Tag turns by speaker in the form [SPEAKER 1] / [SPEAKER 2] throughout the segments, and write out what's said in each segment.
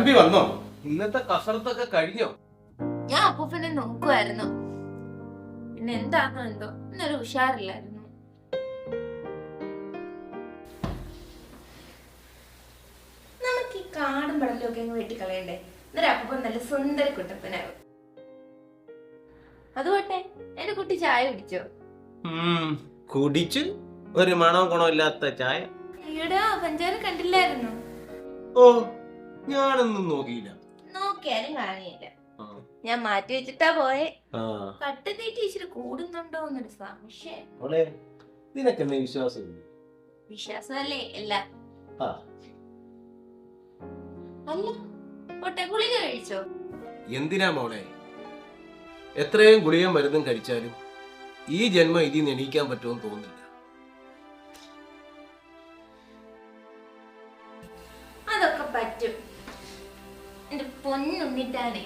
[SPEAKER 1] ചട്ടമ്പി വന്നോ? ഇന്നത്തെ കസർത്തൊക്കെ കഴിഞ്ഞോ?
[SPEAKER 2] ഞാൻ അപ്പൂപ്പനെ നോക്കുമായിരുന്നു പിന്നെ എന്താണോ എന്തോ. ഇന്നൊരു ഉഷാറില്ലായിരുന്നു. നമുക്ക് ഈ കാടും പടലും ഒക്കെ അങ്ങ് വെട്ടിക്കളയണ്ടേ? എന്നിട്ട് അപ്പൂപ്പൻ നല്ല സുന്ദര കുട്ടപ്പനാവും. അതുകൊട്ടെ എന്റെ കുട്ടി ചായ കുടിച്ചോ?
[SPEAKER 1] കുടിച്ച് ഒരു മണവും ഗുണമില്ലാത്ത ചായ.
[SPEAKER 2] ഈടാ പഞ്ചാര കണ്ടില്ലായിരുന്നു?
[SPEAKER 1] ഓ ഞാനൊന്നും നോക്കിയില്ല.
[SPEAKER 2] നോക്കിയാലും കാണിയില്ല ഞാൻ മാറ്റി വെച്ചിട്ടാ പോയെ.
[SPEAKER 1] ആ.
[SPEAKER 2] കട്ട് തീറ്റി ഇച്ചിരി കൂടുന്നുണ്ടോ എന്നൊരു സംശയം.
[SPEAKER 1] മോളെ നിനക്കെന്നെ വിശ്വാസം?
[SPEAKER 2] വിശ്വാസമല്ലേ? അല്ല അല്ല പൊട്ടെ ഗുളിക കഴിച്ചോ?
[SPEAKER 1] എന്തിനാ മോളെ? എത്രയും ഗുളിയും മരുന്നും കഴിച്ചാലും ഈ ജന്മം ഇതിൽ നിന്ന് എണീക്കാൻ പറ്റുമെന്ന് തോന്നുന്നില്ല
[SPEAKER 2] പൊന്നുണ്ണിട്ടാനെ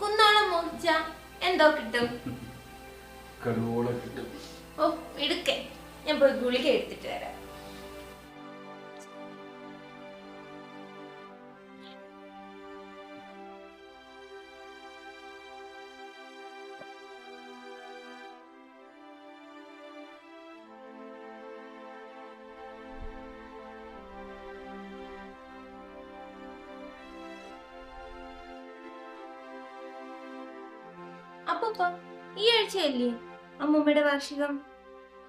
[SPEAKER 2] കുന്നോളം മോഹിച്ച എന്തോ കിട്ടും.
[SPEAKER 1] കടുവോളം കിട്ടും.
[SPEAKER 2] ഓ എടുക്കേ. ഞാൻ പോയി ഗുളിക എടുത്തിട്ട് വരാം. ആഴ്ചയല്ലേ അമ്മൂമ്മയുടെ വാർഷികം?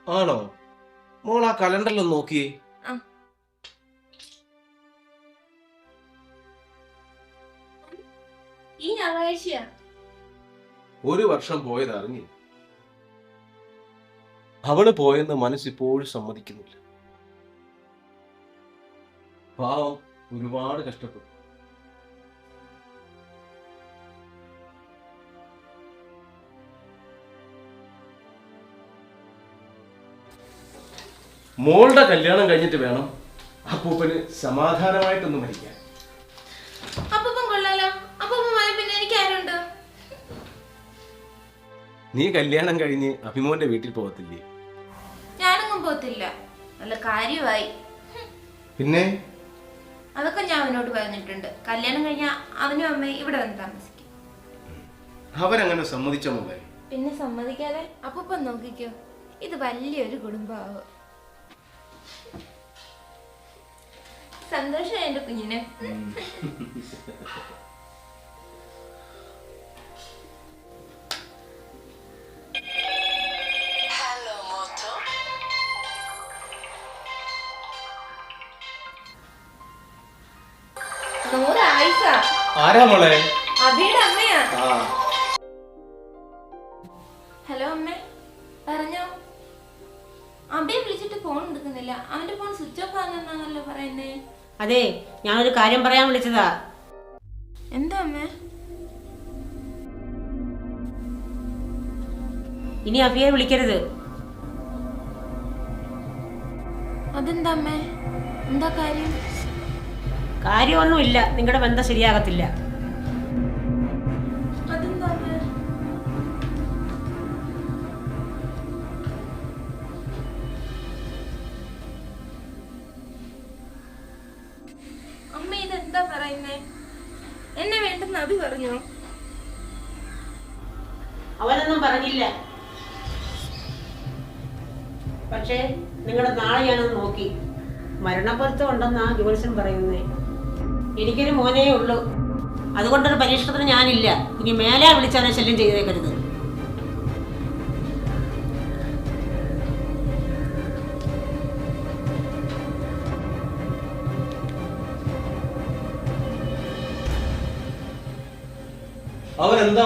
[SPEAKER 1] ആണോ? മോൾ ആ കലണ്ടറിൽ നോക്കിയേ.
[SPEAKER 2] ഈ ഞായറാഴ്ചയാ?
[SPEAKER 1] ഒരു വർഷം പോയത് അറിഞ്ഞു അവൾ പോയെന്ന് മനസ്സിപ്പോഴും സമ്മതിക്കുന്നില്ല. പാവം ഒരുപാട് കഷ്ടപ്പെട്ടു. മോളുടെ കല്യാണം കഴിഞ്ഞിട്ട് വേണം അപ്പൂപ്പന് സമാധാനമായിട്ടൊന്ന് മരിക്കാൻ.
[SPEAKER 2] അപ്പൂപ്പൻ കൊള്ളാലോ. അപ്പൂപ്പൻ പിന്നെ എനിക്ക് ആരുണ്ട്
[SPEAKER 1] നീ കല്യാണം കഴിഞ്ഞ് അഭിമോന്റെ വീട്ടിൽ പോകത്തില്ലേ?
[SPEAKER 2] ഞാനൊന്നും പോത്തില്ല നല്ല കാര്യമായി.
[SPEAKER 1] പിന്നെ?
[SPEAKER 2] അതൊക്കെ ഞാൻ അവനോട് പറഞ്ഞിട്ടുണ്ട്. കല്യാണം കഴിഞ്ഞാൽ അവനും അമ്മയും ഇവിടെ വന്ന് താമസിക്കും.
[SPEAKER 1] അവരങ്ങനെ സമ്മതിച്ച മോളെ?
[SPEAKER 2] പിന്നെ സമ്മതിക്കാതെ അപ്പൂപ്പൻ നോക്കിക്കോ. ഇത് വലിയൊരു കുടുംബമാവും. സന്തോഷം എന്റെ കുഞ്ഞിന്
[SPEAKER 3] കാര്യം പറയാൻ വിളിച്ചതാ.
[SPEAKER 2] എന്താ അമ്മേ?
[SPEAKER 3] ഇനി അഭിയെ വിളിക്കരുത്.
[SPEAKER 2] അതെന്താ അമ്മേ? എന്താ കാര്യം?
[SPEAKER 3] കാര്യമൊന്നുമില്ല. നിങ്ങളുടെ ബന്ധം ശരിയാകത്തില്ല.
[SPEAKER 2] പറഞ്ഞോ?
[SPEAKER 3] അവനൊന്നും പറഞ്ഞില്ല. പക്ഷേ നിങ്ങളുടെ നാളെ ഞാനൊന്ന് നോക്കി. മരണപ്പൊരുത്തം ഉണ്ടെന്നാ ജോത്സ്യൻ പറയുന്നേ. എനിക്കൊരു മോനേ ഉള്ളൂ. അതുകൊണ്ടൊരു പരീക്ഷണത്തിന് ഞാനില്ല. ഇനി മേലെ വിളിച്ചവനെ ശല്യം ചെയ്തേക്കരുത്.
[SPEAKER 1] അവരെന്താ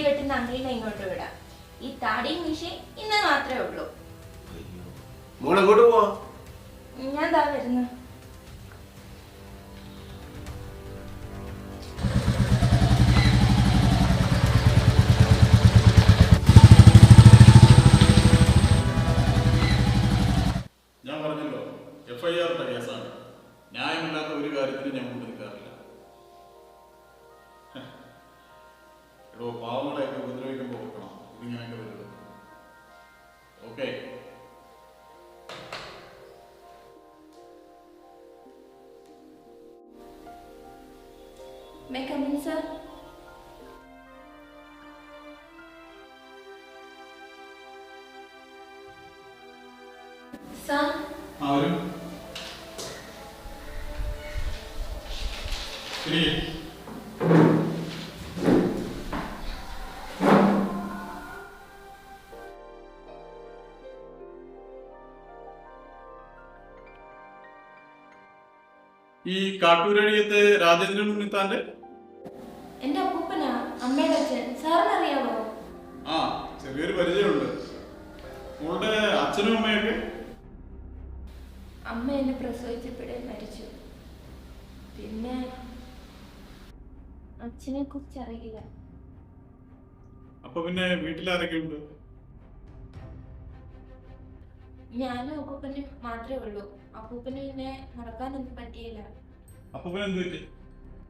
[SPEAKER 2] മുടി വെട്ടുന്ന അങ്കിളിനെ ഇങ്ങോട്ട് വിടാം. ഈ താടിയും മീശയും ഇന്ന് മാത്രമേ ഉള്ളൂ.
[SPEAKER 1] മോൾ അങ്ങോട്ട് പോവാ?
[SPEAKER 4] ഈ കാട്ടൂരഴിയത്തെ രാജേന്ദ്രൻ ഉണ്ണിത്താന്റെ
[SPEAKER 2] എന്റെ അപ്പൂപ്പനാ അമ്മയുടെ അച്ഛൻ. സാറിന് അറിയാമോ
[SPEAKER 4] ആ ചെറിയൊരു പരിചയമുണ്ട്. മോളുടെ അച്ഛനും അമ്മയൊക്കെ?
[SPEAKER 2] അമ്മ എന്നെ പ്രസവിച്ചപ്പോഴേ മരിച്ചു. പിന്നെ അച്ഛനെ കുറിച്ച് അറിയില്ല.
[SPEAKER 4] അപ്പൊ പിന്നെ വീട്ടിലാരൊക്കെയുണ്ട്?
[SPEAKER 2] ഞാനും അപ്പൂപ്പനും മാത്രമേ ഉള്ളൂ. അപ്പൂപ്പന് പിന്നെ നടക്കാനൊന്നും പറ്റിയില്ല.
[SPEAKER 4] അപ്പൊ പിന്നെ എന്ത് പറ്റി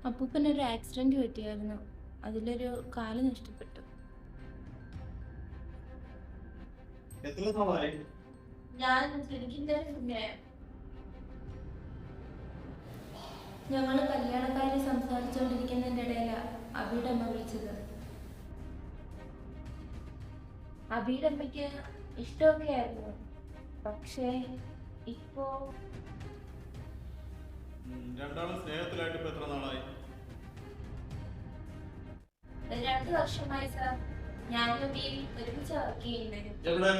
[SPEAKER 2] അപ്പൂപ്പന് ഒരു ആക്സിഡന്റ് പറ്റിയായിരുന്നു. അതിലൊരു കാൽ നഷ്ടപ്പെട്ടു.
[SPEAKER 4] എത്ര നാളായി
[SPEAKER 2] ഞാൻ ഞങ്ങൾ കല്യാണക്കാരെ സംസാരിച്ചുകൊണ്ടിരിക്കുന്നതിന്റെ ഇടയില അബിയുടെ അമ്മ വിളിച്ചത്. അബിയുടെ അമ്മയ്ക്ക് ഇഷ്ടമൊക്കെ ആയിരുന്നു പക്ഷേ ഇപ്പോ
[SPEAKER 4] രണ്ടാളും സ്നേഹത്തിലായിട്ട് ഇപ്പൊ എത്ര നാളായി?
[SPEAKER 2] രണ്ടു വർഷമായി സർ ഞാനും അബിയും ഒരുമിച്ച് വർക്ക് ചെയ്യുന്നത്.
[SPEAKER 4] എവിടെ?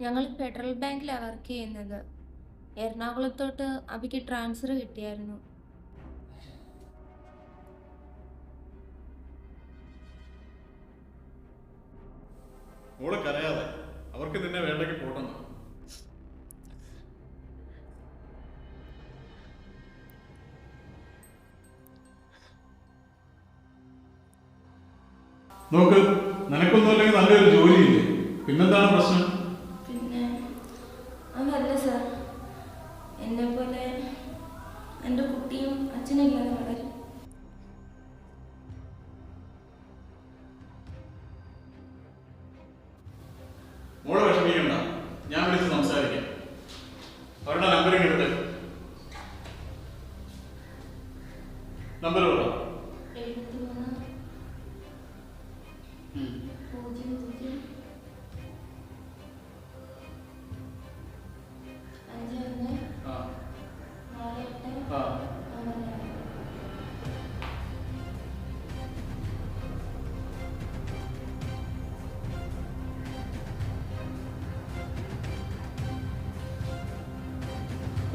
[SPEAKER 2] ഞങ്ങൾ ഫെഡറൽ ബാങ്കിലാണ് വർക്ക് ചെയ്യുന്നത്. എറണാകുളത്തോട്ട് അബിക്ക് ട്രാൻസ്ഫർ കിട്ടിയായിരുന്നു.
[SPEAKER 4] മോൾ കരയാതെ. അവർക്ക് നിന്നെ വേണ്ടെങ്കിൽ പോട്ടെന്ന്. നോക്ക് നിനക്കൊന്നും അല്ലെങ്കിൽ നല്ലൊരു ജോലിയില്ലേ? പിന്നെന്താണ് പ്രശ്നം?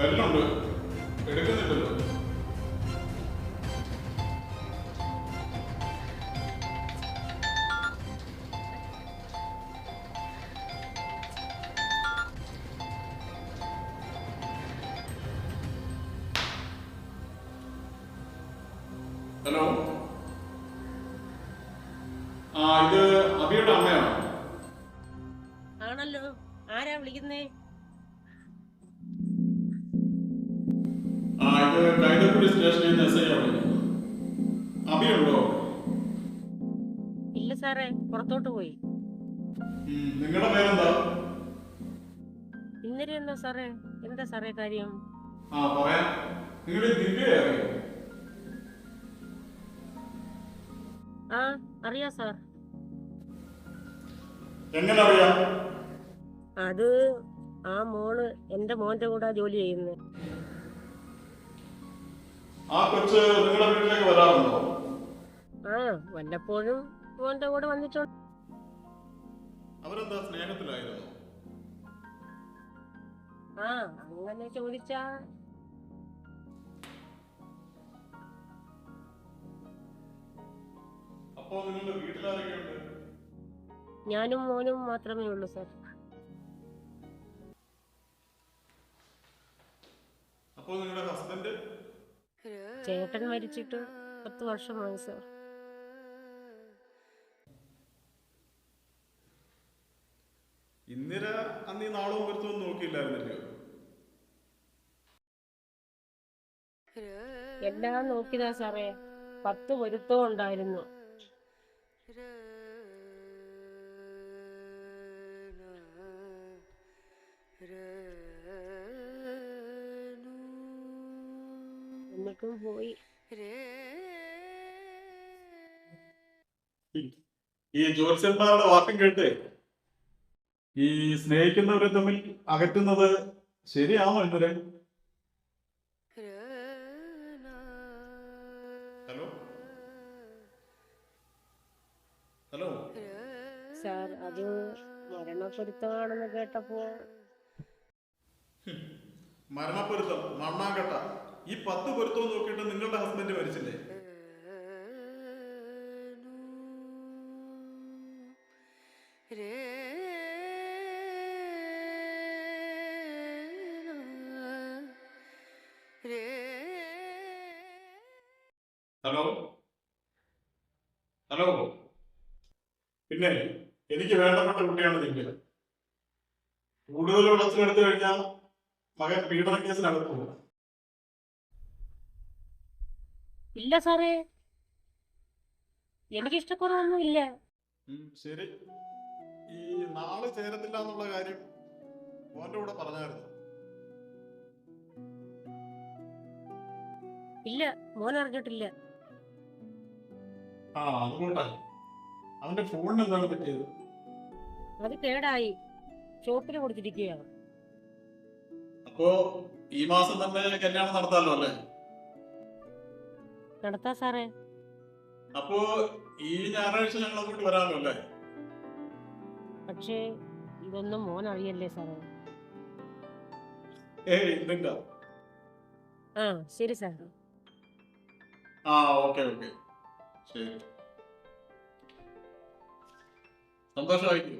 [SPEAKER 4] ബെല്ലുണ്ട്. എടുക്കുന്നില്ലല്ലോ.
[SPEAKER 3] സാറേ? എന്താ സാറേ കാര്യം?
[SPEAKER 4] ആ പറയാം. നിങ്ങളുടെ ദിവ്യയെ അറിയോ
[SPEAKER 3] ആ അറിയാം സാർ?
[SPEAKER 4] എങ്ങനെ അറിയാം
[SPEAKER 3] അത് ആ മോൾ എന്റെ മോന്റെ കൂടെ ജോലി ചെയ്യുന്നത്
[SPEAKER 4] ആ കൊച്ച് നിങ്ങളുടെ വീട്ടിലേക്ക് വരാറുണ്ടോ?
[SPEAKER 3] ആ വല്ലപ്പോഴും മോന്റെ കൂടെ വന്നിട്ടുണ്ട്.
[SPEAKER 4] അവരെന്താ സ്നേഹത്തിലായിരുന്നു?
[SPEAKER 3] ആ അങ്ങനെ ചോദിച്ചാ. ഞാനും മോനും മാത്രമേ ഉള്ളൂ സാർ. ചേട്ടൻ മരിച്ചിട്ട് പത്ത് വർഷമായി സാർ.
[SPEAKER 4] ഇന്ദിര അന്ന് ഈ നാളവും വരുത്തൊന്നും നോക്കിയില്ലായിരുന്നല്ലോ
[SPEAKER 3] എല്ലാം നോക്കിയതാ സാറേ. പത്ത് പൊരുത്തവും ഉണ്ടായിരുന്നു. എന്നിട്ടും പോയി.
[SPEAKER 4] ഈ ജ്യോത്സ്യന്മാരുടെ വാക്കും കേട്ട് ഈ സ്നേഹിക്കുന്നവരെ തമ്മിൽ അകറ്റുന്നത് ശരിയാണോ ഇന്ദിര
[SPEAKER 3] മരണപ്പൊരുത്തമാണെന്ന് കേട്ടപ്പോ
[SPEAKER 4] മരണപ്പൊരുത്തം മണ്ണാങ്കട്ട. ഈ പത്ത് പൊരുത്തം നോക്കിയിട്ട് നിങ്ങളുടെ ഹസ്ബൻഡ് മരിച്ചില്ലേ? ഹലോ? ഹലോ? പിന്നെ എനിക്ക് വേണ്ടപ്പെട്ട കുട്ടിയാണ് നിങ്ങൾ കൂടുതൽ എടുത്തു കഴിഞ്ഞാൽ മകൻ പീഡന കേസിനകത്ത് പോകും
[SPEAKER 3] ഇല്ല സാറേ. എനിക്ക് ഇഷ്ടക്കുറവൊന്നും ഇല്ല
[SPEAKER 4] ശരി. ഈ നാളെ ചേരത്തില്ല എന്നുള്ള കാര്യം മോന്റെ കൂടെ പറഞ്ഞായിരുന്നു.
[SPEAKER 3] ഇല്ല മോൻ അറിഞ്ഞിട്ടില്ല.
[SPEAKER 4] ആ അതുകൊണ്ടാ അവന്റെ ഫോണിന് എന്താണ് പറ്റിയത്?
[SPEAKER 3] അത് കേടായി. ഷോപ്പിൽ കൊടുത്തിരിക്കുകയാണ്.
[SPEAKER 4] അപ്പോ ഈ മാസം തന്നെ കല്യാണം നടത്താമല്ലോ അല്ലേ?
[SPEAKER 3] നടത്താ സാറേ.
[SPEAKER 4] അപ്പോ ഈ ഞായറാഴ്ച ഞങ്ങൾ അങ്ങോട്ട് വരാമല്ലോ അല്ലേ?
[SPEAKER 3] പക്ഷേ ഇതൊന്നും മോൻ അറിയല്ലേ സാറേ.
[SPEAKER 4] ഏയ്
[SPEAKER 3] ആ ശരി സാർ
[SPEAKER 4] ആ ഓക്കെ ഓക്കെ. ശരി. സന്തോഷമായിരിക്കും.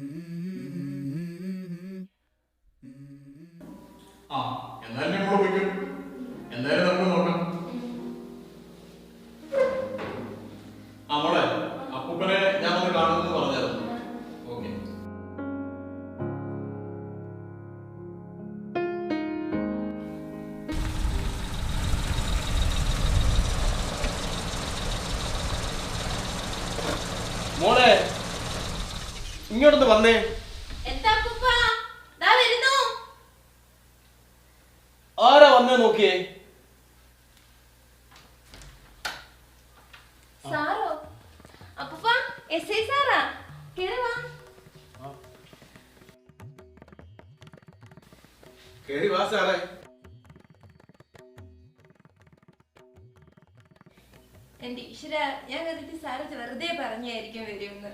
[SPEAKER 2] ഈശ്വര ഞാൻ കരുതി സാറ് വെറുതെ പറഞ്ഞായിരിക്കും വരുമെന്ന്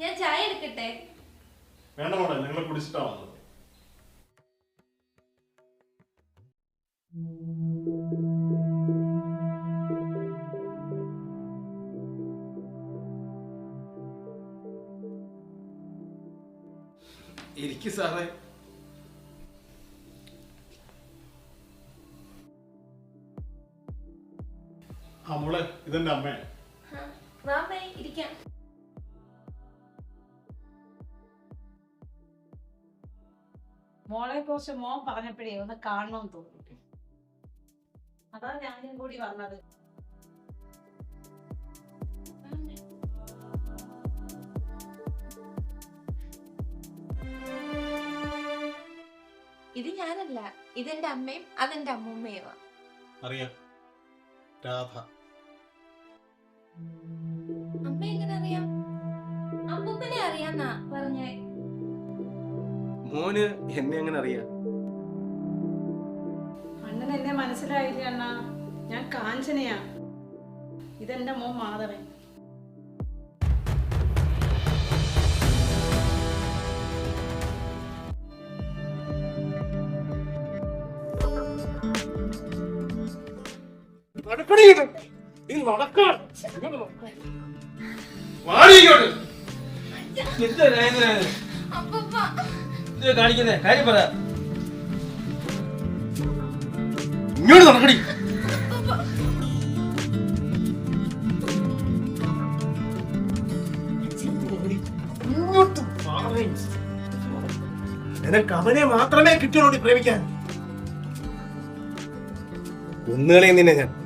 [SPEAKER 2] ഞാൻ ചായ എടുക്കട്ടെ?
[SPEAKER 4] വേണ്ട മോളെ നിങ്ങൾ കുടിച്ചിട്ടാ വന്നത്
[SPEAKER 1] ഇരിക്കു സാറേ.
[SPEAKER 4] ആ മോളെ ഇതെന്റെ അമ്മേ
[SPEAKER 2] ആ, അമ്മേ, ഇരിക്കാം.
[SPEAKER 5] മോളെ കുറിച്ച് മോൻ പറഞ്ഞപ്പോഴേ ഒന്ന് കാണണം തോന്നി അതാ ഞാനും കൂടി വന്നത്.
[SPEAKER 2] ഇത് ഞാനല്ല ഇതെന്റെ അമ്മയും അതെന്റെ അമ്മൂമ്മയുമാ.
[SPEAKER 4] അറിയാം. രാധ.
[SPEAKER 1] മോന് എന്നെ അങ്ങനെ അറിയാം
[SPEAKER 5] അണ്ണൻ എന്നെ മനസ്സിലായില്ല അണ്ണാ ഞാൻ കാഞ്ചനയാ ഇതെന്റെ മോൻ മാധവൻ
[SPEAKER 1] ഇങ്ങോട്ട്. നീ നടക്കാൻ. ഇങ്ങോട്ട് നടക്കാൻ.
[SPEAKER 6] കാണിക്കുന്നേ. കാര്യം പറ.
[SPEAKER 1] ഇങ്ങോട്ട് നടക്കടി. നിനക്ക് അവനെ മാത്രമേ കിട്ടിയുള്ളൂ പ്രേമിക്കാൻ. ഒന്നുകളെ നിന്നെ ഞാൻ.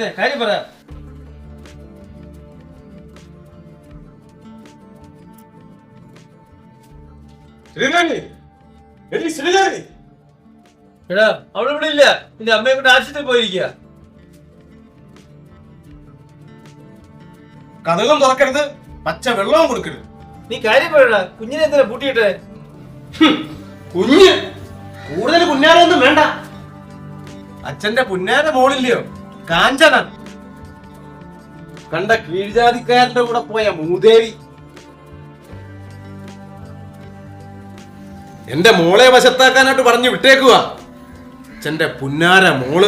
[SPEAKER 6] കാണിക്കുന്നേ കാര്യം പറ.
[SPEAKER 1] എടി
[SPEAKER 6] ഇവിടെ ഇല്ല. നിന്റെ അമ്മയെ കൊണ്ട് ആശുപത്രി പോയിരിക്കുക
[SPEAKER 1] കഥകളും തുറക്കരുത് പച്ച വെള്ളവും കൊടുക്കരുത്.
[SPEAKER 6] നീ കാര്യം പറയടാ കുഞ്ഞിനെ എന്തിനാ പൂട്ടിയിട്ടെ?
[SPEAKER 1] കുഞ്ഞ്. കൂടുതൽ പുന്നാരൊന്നും വേണ്ട. അച്ഛന്റെ പുന്നാര മോളില്ലയോ? കാഞ്ചന കണ്ട കീഴ്ജാതിക്കാരന്റെ കൂടെ പോയ മൂദേവി. എന്റെ മോളെ വശത്താക്കാനായിട്ട് പറഞ്ഞു വിട്ടേക്കുക. അച്ഛന്റെ പുന്നാര മോൾ.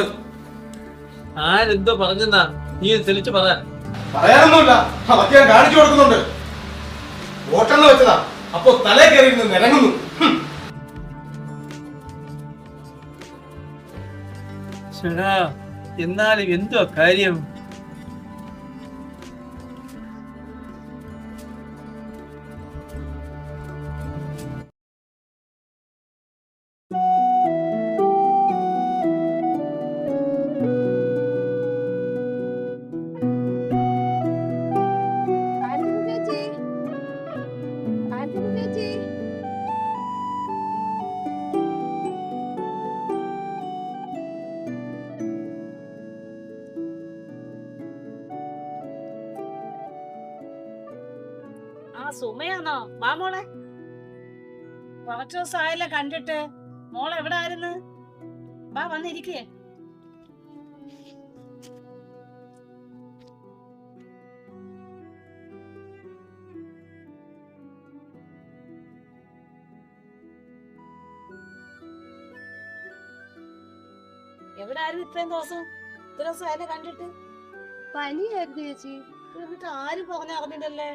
[SPEAKER 6] ആരെന്തോ പറഞ്ഞെന്നാ? നീ തെളിച്ച് പറ.
[SPEAKER 1] പറയാനൊന്നുമില്ല. അതൊക്കെ ഞാൻ കാണിച്ചു കൊടുക്കുന്നുണ്ട്. വോട്ടെന്ന് വെച്ചതാ. അപ്പൊ തലേ കയറി നിരങ്ങുന്നു ഹും.
[SPEAKER 6] എന്നാലും എന്തോ കാര്യം
[SPEAKER 5] കുറച്ചു ദിവസം ആയല്ലോ കണ്ടിട്ട്. മോൾ എവിടെ ആയിരുന്നു ബാ വന്നിരിക്കേ. എവിടെ ആയിരുന്നു ഇത്രയും ദിവസം? ഇത്ര ദിവസം ആയല്ലോ കണ്ടിട്ട്.
[SPEAKER 7] പനിയായിരുന്നു ചേച്ചി.
[SPEAKER 5] എന്നിട്ട് ആരും പറഞ്ഞറിഞ്ഞില്ലല്ലേ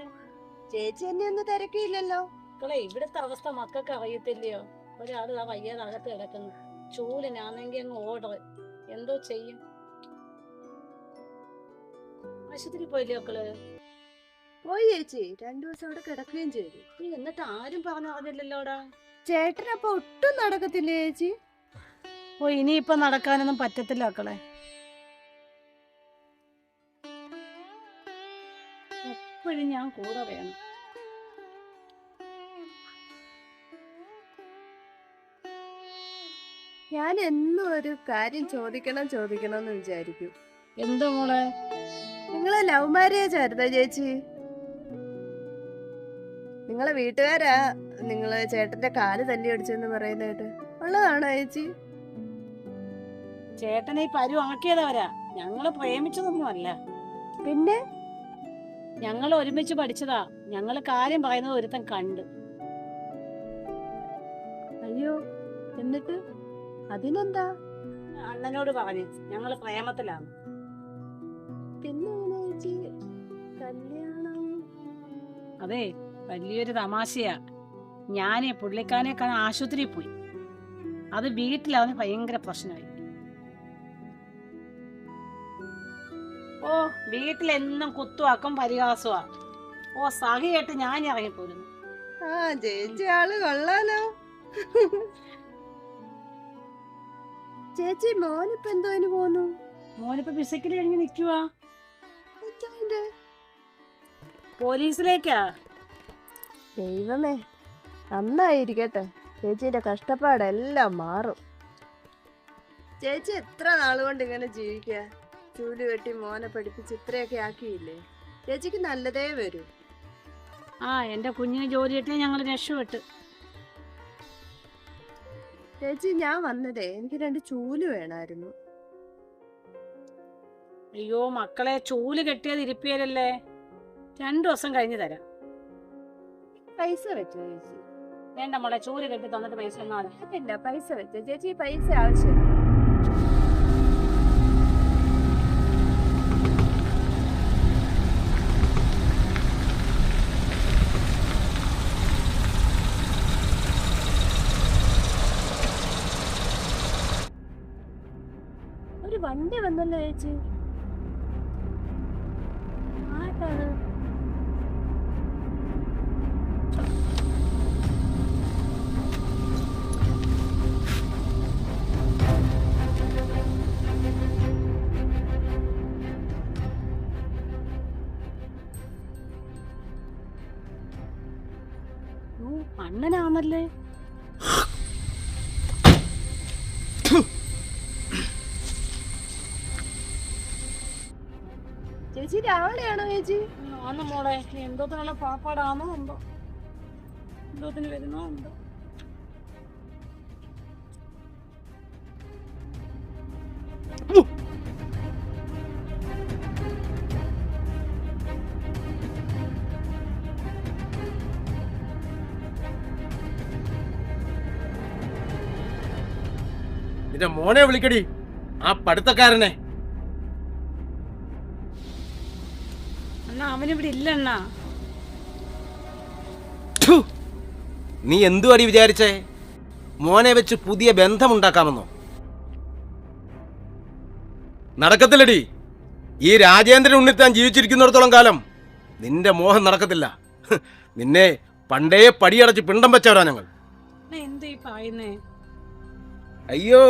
[SPEAKER 7] ചേച്ചി എന്നെ ഒന്നും തിരക്കിയില്ലല്ലോ.
[SPEAKER 5] മക്കളെ ഇവിടുത്തെ അവസ്ഥ മക്കൾക്ക് അറിയത്തില്ലയോ? ഒരാൾ ആ വയ്യാതകത്ത് കിടക്കുന്നു. ചൂലിനാണെങ്കിൽ അങ്ങ് ഓർഡർ എന്തോ ചെയ്യും. ആശുപത്രി പോയില്ലേ മക്കൾ?
[SPEAKER 7] പോയി ചേച്ചി. രണ്ടു ദിവസം അവിടെ കിടക്കുകയും ചെയ്തു.
[SPEAKER 5] നീ എന്നിട്ട് ആരും പറഞ്ഞു അറിഞ്ഞില്ലല്ലോടാ?
[SPEAKER 7] ചേട്ടനപ്പൊ ഒട്ടും നടക്കത്തില്ല ചേച്ചി?
[SPEAKER 5] ഓ ഇനിയിപ്പൊ നടക്കാനൊന്നും പറ്റത്തില്ല മക്കളെ. എപ്പോഴും ഞാൻ കൂടെ വേണം.
[SPEAKER 7] ഞാൻ എന്നും ഒരു കാര്യം ചോദിക്കണം ചോദിക്കണം എന്ന് വിചാരിക്കും.
[SPEAKER 5] എന്തോ മോളെ?
[SPEAKER 7] നിങ്ങളെ ലവ് മാരേജ് ആയിരുന്നോ ചേച്ചി? നിങ്ങളെ വീട്ടുകാരാ നിങ്ങൾ ചേട്ടന്റെ കാൽ തല്ലി അടിച്ചെന്ന് പറയുന്നതായിട്ട്. ഉള്ളതാണോ ചേച്ചി?
[SPEAKER 5] ചേട്ടനെ ഈ പരു പ്രേമിച്ചതൊന്നും അല്ല
[SPEAKER 7] പിന്നെ?
[SPEAKER 5] ഞങ്ങൾ ഒരുമിച്ച് പഠിച്ചതാ. ഞങ്ങൾ കാര്യം പറയുന്നത് ഒരുത്തൻ കണ്ട്.
[SPEAKER 7] അയ്യോ എന്നിട്ട്? അതിനെന്താ?
[SPEAKER 5] അണ്ണനോട് പറഞ്ഞു. ഞങ്ങൾ പ്രേമത്തിലാണ്.
[SPEAKER 7] പിന്നെ എങ്ങനെ ചേച്ചി? കല്യാണം.
[SPEAKER 5] അതെ വലിയൊരു തമാശയാ. ഞാനേ പുള്ളിക്കാനെ കാണാൻ ആശുപത്രിയിൽ പോയി. അത് വീട്ടിലവന് ഭയങ്കര പ്രശ്നമായി. ഓ വീട്ടിലെന്നും കുത്തുവാക്കും പരിഹാസമാ. ഓ സഹിയായിട്ട് ഞാൻ ഇറങ്ങിപ്പോരുന്നു
[SPEAKER 7] ആ ചേച്ചി ആൾ കൊള്ളാലോ. ചേച്ചി മോനിപ്പോ എന്തോ അതിന് പോന്നു?
[SPEAKER 5] മോനിപ്പോ പിശക്കിൽ കഴിഞ്ഞ്
[SPEAKER 7] നിക്കുവാ?
[SPEAKER 5] പോലീസിലേക്കാ?
[SPEAKER 7] ദൈവമേ നന്നായിരിക്കട്ടെ. ചേച്ചിന്റെ കഷ്ടപ്പാടെല്ലാം മാറും. ചേച്ചി എത്ര നാളുകൊണ്ട് ഇങ്ങനെ ജീവിക്കുക ചൂൽ വെട്ടി മോനെ പഠിപ്പിച്ച് ഇത്രയൊക്കെ ആക്കിയില്ലേ? ചേച്ചിക്ക് നല്ലതേ വരൂ.
[SPEAKER 5] ആ എന്റെ കുഞ്ഞിന് ജോലി കിട്ടിയാൽ ഞങ്ങൾ രക്ഷപ്പെട്ടു.
[SPEAKER 7] ചേച്ചി ഞാൻ വന്നതേ. എനിക്ക് രണ്ട് ചൂൽ വേണമായിരുന്നു
[SPEAKER 5] അയ്യോ മക്കളെ ചൂൽ കെട്ടിയത് ഇരിപ്പിയല്ലേ രണ്ടു ദിവസം കഴിഞ്ഞ് തരാം.
[SPEAKER 7] പൈസ വെച്ചോ ചേച്ചി?
[SPEAKER 5] വേണ്ട മോളെ ചൂൽ കെട്ടി തന്നിട്ട് പൈസ ഒന്നും.
[SPEAKER 7] പൈസ വെച്ചോ. ചേച്ചി പൈസ ആവശ്യം വണ്ടി വന്നല്ലോ ചേച്ചി.
[SPEAKER 5] ആട്ടാണ് അണ്ണനാണല്ലേ
[SPEAKER 7] ചേച്ചി രാവിലെയാണോ ചേച്ചി?
[SPEAKER 5] ആന്ന് മോളെ. എന്തോത്തിനുള്ള പാപ്പാടാണോ എന്തോ. എന്തോത്തിന് വരുന്നോ ഉണ്ടോ
[SPEAKER 1] നിന്റെ മോനെ വിളിക്കടി. ആ പഠിത്തക്കാരനെ.
[SPEAKER 5] അവനിവിടെ ഇല്ല അണ്ണാ
[SPEAKER 1] നീ എന്തുവാടി വിചാരിച്ചേ? മോനെ വെച്ച് പുതിയ ബന്ധമുണ്ടാക്കാമെന്നോ? നടക്കത്തില്ലടി. ഈ രാജേന്ദ്രൻ ഉണ്ണിത്താൻ ജീവിച്ചിരിക്കുന്നിടത്തോളം കാലം നിന്റെ മോഹം നടക്കത്തില്ല. നിന്നെ പണ്ടേ പടിയടച്ച് പിണ്ടം വെച്ചവരാ ഞങ്ങൾ. അയ്യോ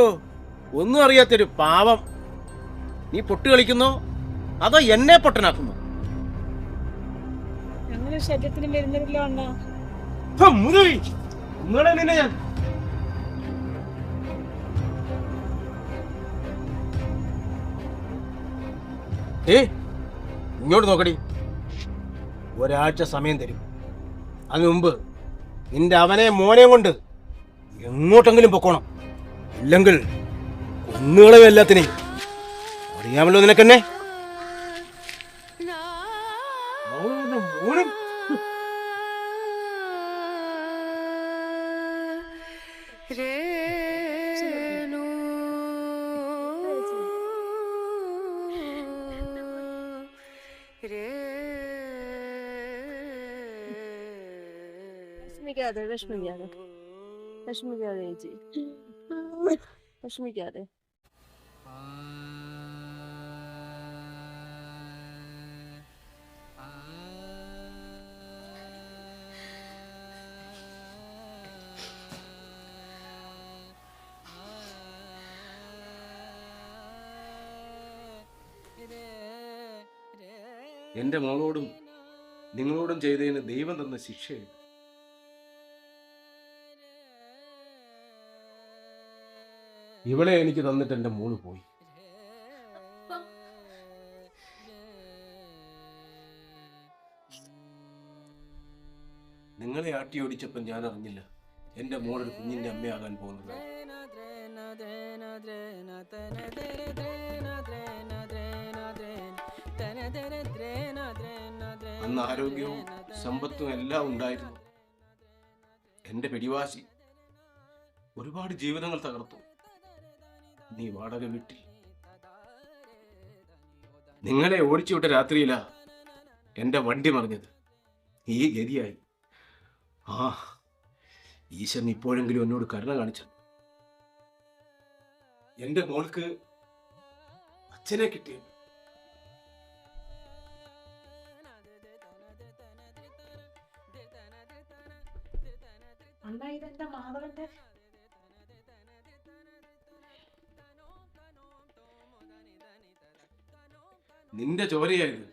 [SPEAKER 1] ഒന്നും അറിയാത്തൊരു പാവം. നീ പൊട്ട് കളിക്കുന്നോ? അതോ എന്നെ പൊട്ടനാക്കുന്നോ?
[SPEAKER 5] അങ്ങനെ ശരീരത്തിന് വരുന്നില്ല അണ്ണാ
[SPEAKER 1] ഏ ഇങ്ങോട്ട് നോക്കടി. ഒരാഴ്ച സമയം തരും. അതിനു മുമ്പ് നിന്റെ അവനെ മോനെയും കൊണ്ട് എങ്ങോട്ടെങ്കിലും പൊക്കോണം. ഇല്ലെങ്കിൽ ഒന്നുകളെ എല്ലാത്തിനെയും. അറിയാമല്ലോ നിനക്കെന്നെ? Reno. Deixa-me
[SPEAKER 7] guiar, deixa-me guiar. Deixa-me guiar, Edi. Deixa-me guiar.
[SPEAKER 1] എന്റെ മോളോടും നിങ്ങളോടും ചെയ്തതിന് ദൈവം തന്ന ശിക്ഷയാണ് ഇവളെ എനിക്ക് തന്നിട്ട് എന്റെ മോൾ പോയി നിങ്ങളെ ആട്ടി ഓടിച്ചപ്പോൾ ഞാൻ അറിഞ്ഞില്ല എന്റെ മോളൊരു കുഞ്ഞിന്റെ അമ്മയാകാൻ പോകുന്നത് അന്ന് ആരോഗ്യവും സമ്പത്തും എല്ലാം ഉണ്ടായിരുന്നു. എന്റെ പിടിവാശി ഒരുപാട് ജീവിതങ്ങൾ തകർത്തു. നീ വാടക വീട്ടിൽ. നിങ്ങളെ ഓടിച്ചു വിട്ട രാത്രിയിലാ എന്റെ വണ്ടി മറിഞ്ഞത്. ഈ ഗതിയായി. ആ ഈശ്വരൻ ഇപ്പോഴെങ്കിലും എന്നോട് കരുണ കാണിച്ചു. എന്റെ മോൾക്ക് അച്ഛനെ കിട്ടിയത്
[SPEAKER 5] അണ്ണാ ഇതെന്താ മാധവന്റെ?
[SPEAKER 1] നിന്റെ ചോരയായത്